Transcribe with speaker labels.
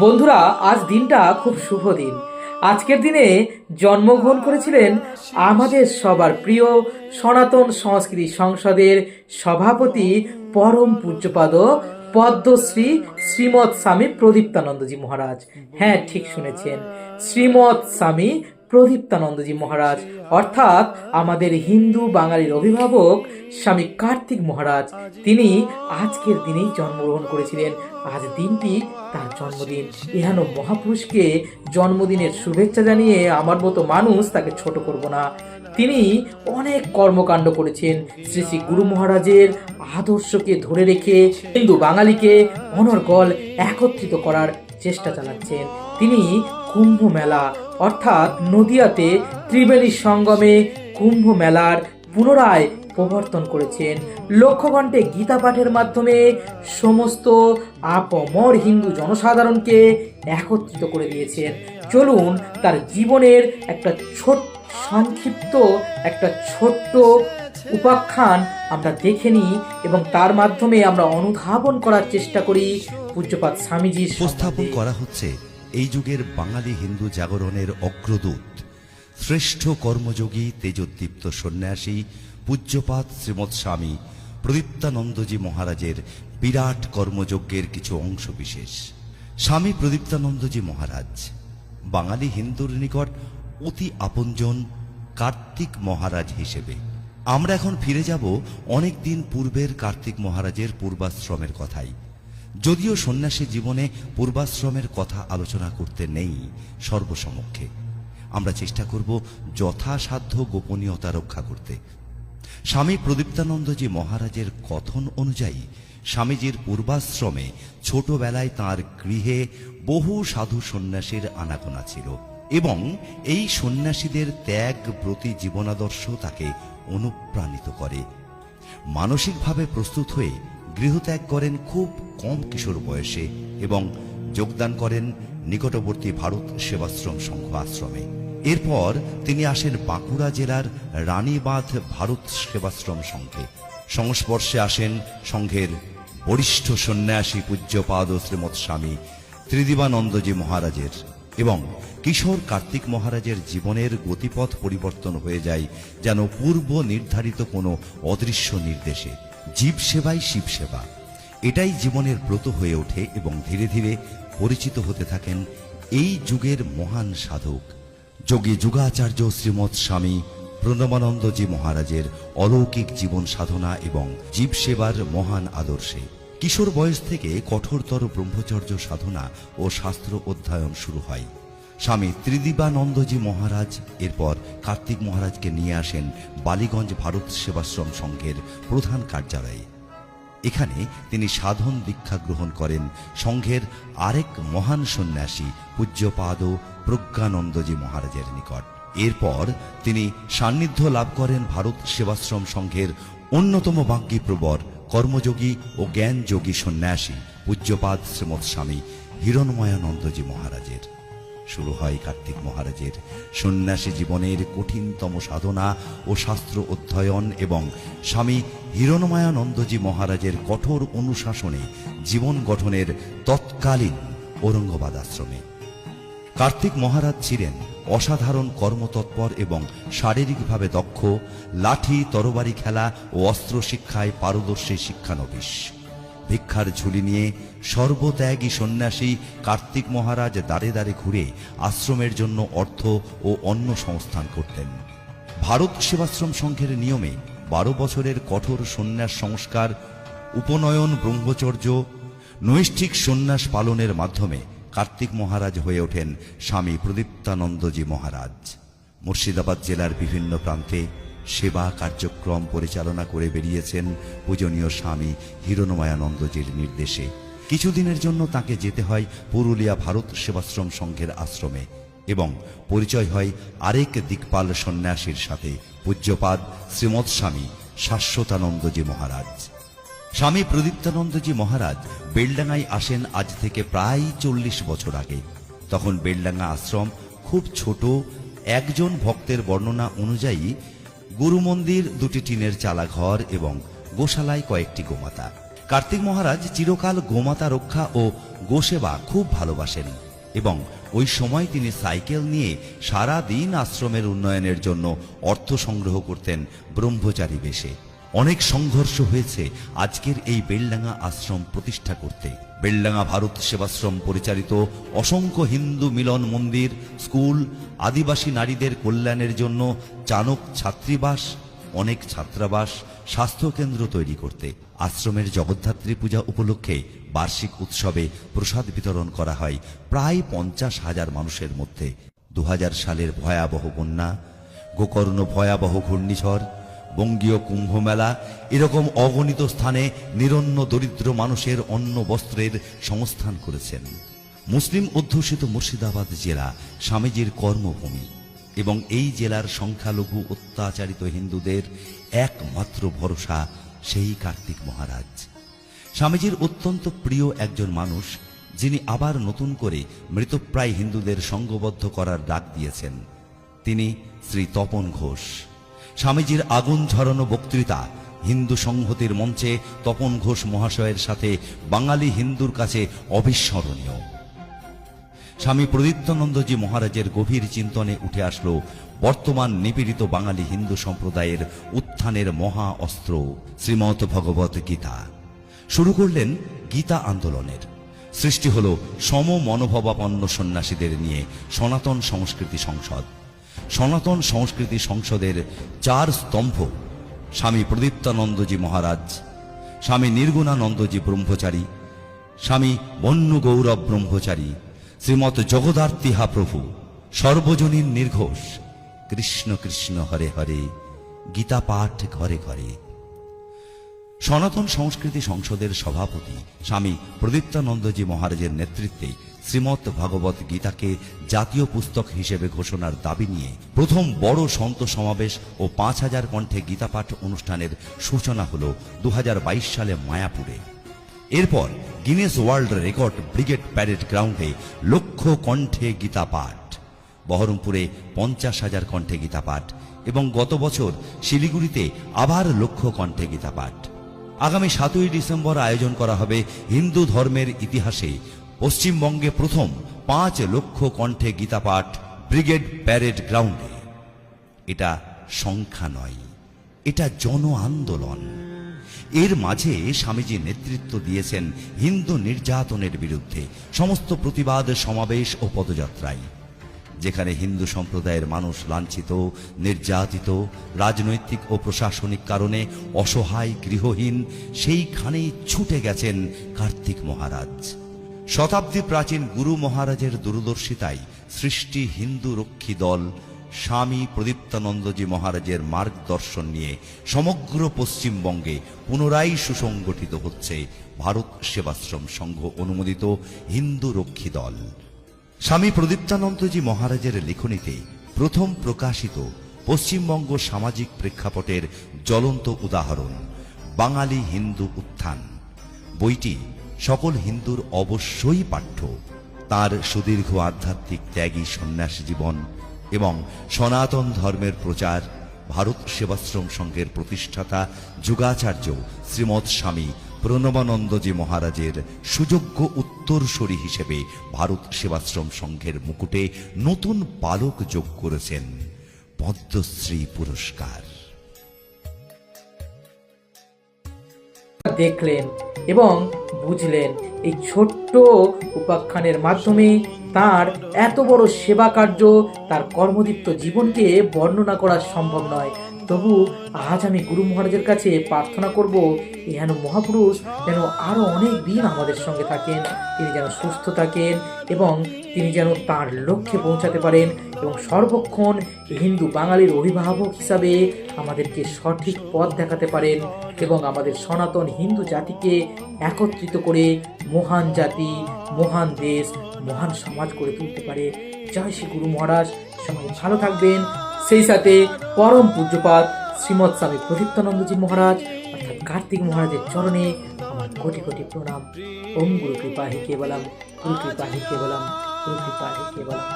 Speaker 1: বন্ধুরা, আজ দিনটা খুব শুভ দিন। আজকের দিনে জন্মগ্রহণ করেছিলেন আমাদের সবার প্রিয় সনাতন সংস্কৃতি সংসদের সভাপতি পরম পূজ্যপাদ পদ্মশ্রী শ্রীমৎ স্বামী প্রদীপ্তানন্দজি মহারাজ। হ্যাঁ ঠিক শুনেছেন। শ্রীমৎ স্বামী প্রদীপ্তানন্দজি মহারাজ, অর্থাৎ আমাদের হিন্দু বাঙালির অভিভাবক স্বামী কার্তিক মহারাজ। তিনি আজকের দিনেই জন্মগ্রহণ করেছিলেন। আজ দিনটি তার জন্মদিন। এহেন মহাপুরুষকে জন্মদিনের শুভেচ্ছা জানিয়ে আমার মতো মানুষ তাকে ছোট করব না। তিনি অনেক কর্মকাণ্ড করেছেন। শ্রী শ্রী গুরু মহারাজের আদর্শকে ধরে রেখে হিন্দু বাঙালিকে অনর্গল একত্রিত করার চেষ্টা চালাচ্ছেন। তিনি কুম্ভ মেলা, অর্থাৎ নদিয়াতে ত্রিবেণী সঙ্গমে কুম্ভ মেলার পুনরায় প্রবর্তন করেছেন। লক্ষ্যঘণ্টে গীতা পাঠের মাধ্যমে সমস্ত আপমর হিন্দু জনসাধারণকে একত্রিত করে দিয়েছেন। চলুন তার জীবনের একটা ছোট, সংক্ষিপ্ত, একটা ছোট্ট উপাখ্যান আমরা দেখে নিই এবং তার মাধ্যমে আমরা অনুধাবন করার চেষ্টা করি পূজ্যপাত স্বামীজির
Speaker 2: উপস্থাপন করা হচ্ছে এই যুগের বাঙালি হিন্দু জাগরণের অগ্রদূত, শ্রেষ্ঠ কর্মযোগী তেজোদ্দীপ্ত সন্ন্যাসী পূজ্যপাত শ্রীমৎ স্বামী প্রদীপ্তানন্দজি মহারাজের বিরাট কর্মযজ্ঞের কিছু অংশ বিশেষ। স্বামী প্রদীপ্তানন্দজি মহারাজ, বাঙালি হিন্দুর নিকট অতি আপনজন কার্তিক মহারাজ হিসেবে। আমরা এখন ফিরে যাব অনেক দিন পূর্বের কার্তিক মহারাজের পূর্বাশ্রমের কথাই। যদিও সন্ন্যাসী জীবনে পূর্বাশ্রমের কথা আলোচনা করতে নেই সর্বসমক্ষে। আমরা চেষ্টা করব যথাসাধ্য গোপনীয়তা রক্ষা করতে। স্বামী প্রদীপ্তানন্দজি মহারাজের কথন অনুযায়ী স্বামীজির পূর্বাশ্রমে ছোটবেলায় তার গৃহে বহু সাধু সন্ন্যাসীর আনাগোনা ছিল এবং এই সন্ন্যাসীদের ত্যাগ প্রতি জীবনাদর্শ তাকে অনুপ্রাণিত করে। মানসিকভাবে প্রস্তুত হয়ে গৃহত্যাগ করেন খুব কম কিশোর বয়সে এবং যোগদান করেন নিকটবর্তী ভারত সেবাশ্রম সংঘ আশ্রমে। এরপর তিনি আসেন বাঁকুড়া জেলার রানীবাঁধ ভারত সেবাশ্রম সংঘে। সংস্পর্শে আসেন সংঘের বরিষ্ঠ সন্ন্যাসী পূজ্যপাদ শ্রীমৎ স্বামী ত্রিদিবানন্দজি মহারাজের এবং কিশোর কার্তিক মহারাজের জীবনের গতিপথ পরিবর্তন হয়ে যায় যেন পূর্ব নির্ধারিত কোনো অদৃশ্য নির্দেশে। জীব সেবাই শিব সেবা। এটাই জীবনের ব্রত হয়ে ওঠে এবং ধীরে ধীরে পরিচিত হতে থাকেন এই যুগের মহান সাধক। যোগী যুগাচার্য শ্রীমৎ স্বামী প্রণবানন্দজি মহারাজের অলৌকিক জীবন সাধনা এবং জীব সেবার মহান আদর্শে। কিশোর বয়স থেকে কঠোরতর ব্রহ্মচর্য সাধনা ও শাস্ত্র অধ্যয়ন শুরু হয়। স্বামী ত্রিদিবানন্দজি মহারাজ, এরপর কার্তিক মহারাজকে নিয়ে আসেন বালিগঞ্জ ভারত সেবাশ্রম সংঘের প্রধান কার্যালয়ে। এখানে তিনি সাধন দীক্ষা গ্রহণ করেন সংঘের আরেক মহান সন্ন্যাসী পূজ্যপাদ প্রজ্ঞানন্দজি মহারাজের নিকট। এরপর তিনি সান্নিধ্য লাভ করেন ভারত সেবাশ্রম সংঘের অন্যতম বাঙ্গী প্রবর কর্মযোগী ও জ্ঞানযোগী সন্ন্যাসী পূজ্যপাদ শ্রীমৎ স্বামী হিরণময়ানন্দজি মহারাজের। শুরু হয় কার্তিক মহারাজের। সন্ন্যাসী জীবনের কঠিনতম সাধনা ও শাস্ত্র অধ্যয়ন এবং স্বামী হিরণমায়ানন্দজি মহারাজের কঠোর অনুশাসনে জীবন গঠনের তৎকালীন ঔরঙ্গাবাদ আশ্রমে। কার্তিক মহারাজ ছিলেন অসাধারণ কর্মতৎপর এবং শারীরিকভাবে দক্ষ, লাঠি, তরবারি খেলা ও অস্ত্র শিক্ষায় পারদর্শী শিক্ষানবিশ। ভিক্ষার ঝুলি নিয়ে সর্বত্যাগী সন্ন্যাসী কার্তিক মহারাজ দাঁড়ে দাঁড়ে ঘুরে আশ্রমের জন্য অর্থ ও অন্য সংস্থান করতেন। ভারত সেবাশ্রম সংঘের নিয়মে বারো বছরের কঠোর সন্ন্যাস সংস্কার, উপনয়ন ব্রহ্মচর্য, নৈষ্ঠিক সন্ন্যাস পালনের মাধ্যমে কার্তিক মহারাজ হয়ে ওঠেন স্বামী প্রদীপ্তানন্দজি মহারাজ। মুর্শিদাবাদ জেলার বিভিন্ন প্রান্তে সেবা কার্যক্রম পরিচালনা করে বেরিয়েছেন পূজনীয় স্বামী হিরণময়ানন্দজির নির্দেশে। কিছুদিনের জন্য তাকে যেতে হয় পুরুলিয়া ভারত সেবাশ্রম সংঘের আশ্রমে এবং পরিচয় হয় আরেক দিকপাল সন্ন্যাসীর সাথে পূজ্যপাদ শ্রীমৎ স্বামী শাশ্বতানন্দজি মহারাজ। স্বামী প্রদীপ্তানন্দজি মহারাজ বেলডাঙ্গায় আসেন আজ থেকে প্রায় চল্লিশ বছর আগে। তখন বেলডাঙ্গা আশ্রম খুব ছোট, একজন ভক্তের বর্ণনা অনুযায়ী গুরু মন্দির দুটি টিনের চালা ঘর এবং গোশালায় কয়েকটি গোমাতা। কার্তিক মহারাজ চিরকাল গোমাতা রক্ষা ও গোসেবা খুব ভালোবাসেন এবং ওই সময় তিনি সাইকেল নিয়ে সারা দিন আশ্রমের উন্নয়নের জন্য অর্থ সংগ্রহ করতেন ব্রহ্মচারী বেশে। অনেক সংঘর্ষ হয়েছে আজকের এই বেলডাঙ্গা আশ্রম প্রতিষ্ঠা করতে। বেলডাঙ্গা ভারত সেবাশ্রম পরিচালিত অসংখ্য হিন্দু মিলন মন্দির, স্কুল, আদিবাসী নারীদের কল্যাণের জন্য চানক ছাত্রীবাস, অনেক ছাত্রাবাস, স্বাস্থ্যকেন্দ্র তৈরি করতে। আশ্রমের জগদ্ধাত্রী পূজা উপলক্ষে বার্ষিক উৎসবে প্রসাদ বিতরণ করা হয় প্রায় পঞ্চাশ হাজার মানুষের মধ্যে। দু হাজার সালের ভয়াবহ বন্যা, গোকর্ণ ভয়াবহ ঘূর্ণিঝড় বঙ্গীয় কুম্ভ মেলা এরকম অগণিত স্থানে নিরন্ন দরিদ্র মানুষের অন্ন বস্ত্রের সংস্থান করেছেন। মুসলিম অধ্যুষিত মুর্শিদাবাদ জেলা স্বামীজির কর্মভূমি এবং এই জেলার সংখ্যালঘু অত্যাচারিত হিন্দুদের একমাত্র ভরসা সেই কার্তিক মহারাজ। স্বামীজির অত্যন্ত প্রিয় একজন মানুষ, যিনি আবার নতুন করে মৃতপ্রায় হিন্দুদের সঙ্গবদ্ধ করার ডাক দিয়েছেন। তিনি শ্রী তপন ঘোষ। স্বামীজির আগুন ঝরানো বক্তৃতা হিন্দু সংহতির মঞ্চে তপন ঘোষ মহাশয়ের সাথে বাঙালি হিন্দুর কাছে অবিস্মরণীয়। স্বামী প্রদীপ্তানন্দজি মহারাজের গভীর চিন্তনে উঠে আসলো বর্তমান নিপীড়িত বাঙালি হিন্দু সম্প্রদায়ের উত্থানের মহা অস্ত্র, শ্রীমৎ ভগবত গীতা। শুরু করলেন গীতা আন্দোলনের। সৃষ্টি হল সম মনোভাবাপন্ন সন্ন্যাসীদের নিয়ে সনাতন সংস্কৃতি সংসদ। সনাতন সংস্কৃতি সংসদের চার স্তম্ভ, স্বামী প্রদীপ্তানন্দজি মহারাজ, স্বামী নির্গুণানন্দজি ব্রহ্মচারী, স্বামী বন্য গৌরব ব্রহ্মচারী, শ্রীমৎ জগদার্তিহা প্রভু, সর্বজনীন নির্ঘোষ, কৃষ্ণ কৃষ্ণ হরে হরে, গীতা পাঠ ঘরে ঘরে। সনাতন সংস্কৃতি সংসদের সভাপতি স্বামী প্রদীপ্তানন্দজি মহারাজের নেতৃত্বে শ্রীমৎ ভগবত গীতাকে জাতীয় পুস্তক হিসেবে ঘোষণার দাবি নিয়ে প্রথম বড় সন্ত সমাবেশ ও পাঁচ হাজার কণ্ঠে গীতাপাঠ অনুষ্ঠানের সূচনা হল দু হাজার বাইশ সালে মায়াপুরে। এরপর Guinness world record brigade parade গ্রাউন্ডে লক্ষ কণ্ঠে গীতা পাঠ বহরমপুরে পঞ্চাশ হাজার কণ্ঠে গীতা পাঠ এবং গত বছর শিলিগুড়িতে আবার লক্ষ কণ্ঠে গীতা পাঠ আগামী সাতই ডিসেম্বর আয়োজন করা হবে হিন্দু ধর্মের ইতিহাসে পশ্চিমবঙ্গে প্রথম পাঁচ লক্ষ কণ্ঠে গীতাপাঠ ব্রিগেড প্যারেড গ্রাউন্ডে। এটা সংখ্যা নয়, এটা জন আন্দোলন। এর মাঝে স্বামীজি নেতৃত্ব দিয়েছেন হিন্দু নির্যাতনের বিরুদ্ধে সমস্ত প্রতিবাদ, সমাবেশ ও পদযাত্রায়, যেখানে হিন্দু সম্প্রদায়ের মানুষ লাঞ্ছিত, নির্যাতিত, রাজনৈতিক ও প্রশাসনিক কারণে অসহায়, গৃহহীন, সেইখানেই ছুটে গেছেন কার্তিক মহারাজ। শতাব্দী প্রাচীন গুরু মহারাজের দূরদর্শিতায় সৃষ্টি হিন্দু রক্ষী দল স্বামী প্রদীপ্তানন্দজি মহারাজের মার্গদর্শন নিয়ে সমগ্র পশ্চিমবঙ্গে পুনরায় সুসংগঠিত হচ্ছে ভারত সেবাশ্রম সংঘ অনুমোদিত হিন্দু রক্ষী দল। স্বামী প্রদীপ্তানন্দজি মহারাজের লেখনীতে প্রথম প্রকাশিত পশ্চিমবঙ্গ সামাজিক প্রেক্ষাপটের জ্বলন্ত উদাহরণ, বাঙালি হিন্দু উত্থান। বইটি সকল হিন্দুর অবশ্যই পাঠ্য। তার সুদীর্ঘ আধ্যাত্মিক ত্যাগী সন্ন্যাস জীবন এবং সনাতন ধর্মের প্রচার, ভারত সেবাশ্রম সংঘের প্রতিষ্ঠাতা যুগাচার্য শ্রীমৎ স্বামী প্রণবানন্দজি মহারাজের সুযোগ্য উত্তরসূরি হিসেবে ভারত সেবাশ্রম সংঘের মুকুটে নতুন পালক যোগ করেছেন পদ্মশ্রী পুরস্কার।
Speaker 1: দেখলেন এবং বুঝলেন, এই ছোট্ট উপাখ্যানের মাধ্যমে তার এত বড় সেবা কার্য তার কর্মদীপ্ত জীবনকে বর্ণনা করা সম্ভব নয়। তবু আজ আমি গুরু মহারাজের কাছে প্রার্থনা করব যেন মহাপুরুষ যেন আরও অনেক দিন আমাদের সঙ্গে থাকেন, তিনি যেন সুস্থ থাকেন এবং তিনি যেন তার লক্ষ্যে পৌঁছাতে পারেন। এবং সর্বক্ষণ হিন্দু বাঙালির অভিভাবক হিসাবে আমাদেরকে সঠিক পথ দেখাতে পারেন এবং আমাদের সনাতন হিন্দু জাতিকে একত্রিত করে মহান জাতি, মহান দেশ, মহান সমাজ গড়ে তুলতে পারে। জয় শ্রী গুরু মহারাজ, সবাই ভালো থাকবেন। সেই সাথে পরম পূজ্যপাত শ্রীমৎ স্বামী প্রদীপ্তানন্দজি মহারাজ, অর্থাৎ কার্তিক মহারাজের চরণে আমার কোটি কোটি প্রণাম। ওম গুরু কৃপা হি কেবলম গুরু কৃপা হি কেবলম গুরু কৃপা হি কেবলম।